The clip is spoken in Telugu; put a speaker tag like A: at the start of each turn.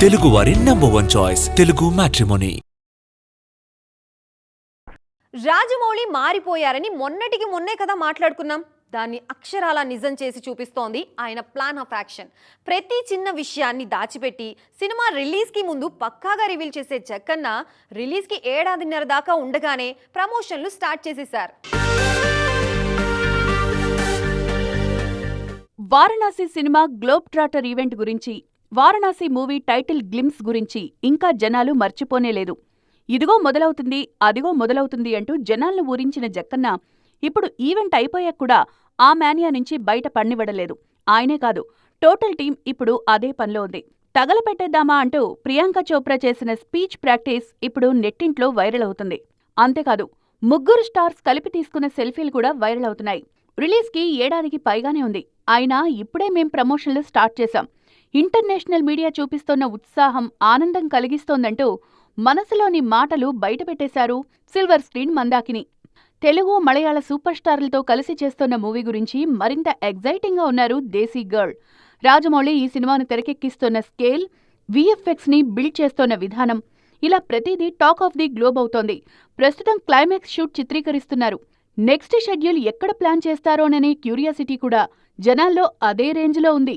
A: తెలుగువారి number one choice Telugu matrimony
B: Rajamouli మారిపోయారని మొన్నటికి మొన్నే కదా మాట్లాడుకున్నాం. దాన్ని అక్షరాల నిజం చేసి చూపిస్తోంది ఆయన ప్లాన్ ఆఫ్ యాక్షన్ ప్రతి చిన్న విషయాన్ని దాచిపెట్టి సినిమా రిలీజ్కి ముందు పక్కాగా రివీల్ చేసే జక్కన్న రిలీజ్కి ఏడాదిన్నర దాకా ఉండగానే ప్రమోషన్లు స్టార్ట్ చేసేశారు.
C: Varanasi cinema globe trotter event గురించి వారణాసి మూవీ టైటిల్ గ్లిమ్స్ గురించి ఇంకా జనాలు మర్చిపోనేలేదు. ఇదిగో మొదలవుతుంది అదిగో మొదలవుతుంది అంటూ జనాలను ఊరించిన జక్కన్న ఇప్పుడు ఈవెంట్ అయిపోయాక కూడా ఆ మానియా నుంచి బయట పన్నివ్వడలేదు. ఆయనే కాదు టోటల్ టీం ఇప్పుడు అదే పనిలో ఉంది. తగలపెట్టేద్దామా అంటూ ప్రియాంక చోప్రా చేసిన స్పీచ్ ప్రాక్టీస్ ఇప్పుడు నెట్టింట్లో వైరల్ అవుతుంది. అంతేకాదు ముగ్గురు స్టార్స్ కలిపి తీసుకున్న సెల్ఫీలు కూడా వైరల్ అవుతున్నాయి. రిలీజ్కి ఏడాదికి పైగానే ఉంది. అయినా ఇప్పుడే మేం ప్రమోషన్లు స్టార్ట్ చేశాం. ఇంటర్నేషనల్ మీడియా చూపిస్తోన్న ఉత్సాహం ఆనందం కలిగిస్తోందంటూ మనసులోని మాటలు బయటపెట్టేశారు silver screen Mandakini. Telugu Malayala super స్టార్లతో కలిసి చేస్తోన్న మూవీ గురించి మరింత ఎగ్జైటింగ్గా ఉన్నారు దేశీ గర్ల్. రాజమౌళి ఈ సినిమాను తెరకెక్కిస్తోన్న స్కేల్ విఎఫ్ఎక్స్ని బిల్డ్ చేస్తోన్న విధానం. ఇలా ప్రతిదీ టాక్ ఆఫ్ ది గ్లోబ్ అవుతోంది. ప్రస్తుతం క్లైమాక్స్ షూట్ చిత్రీకరిస్తున్నారు. నెక్స్ట్ షెడ్యూల్ ఎక్కడ ప్లాన్ చేస్తారోననే క్యూరియాసిటీ కూడా జనాల్లో అదే రేంజ్లో ఉంది.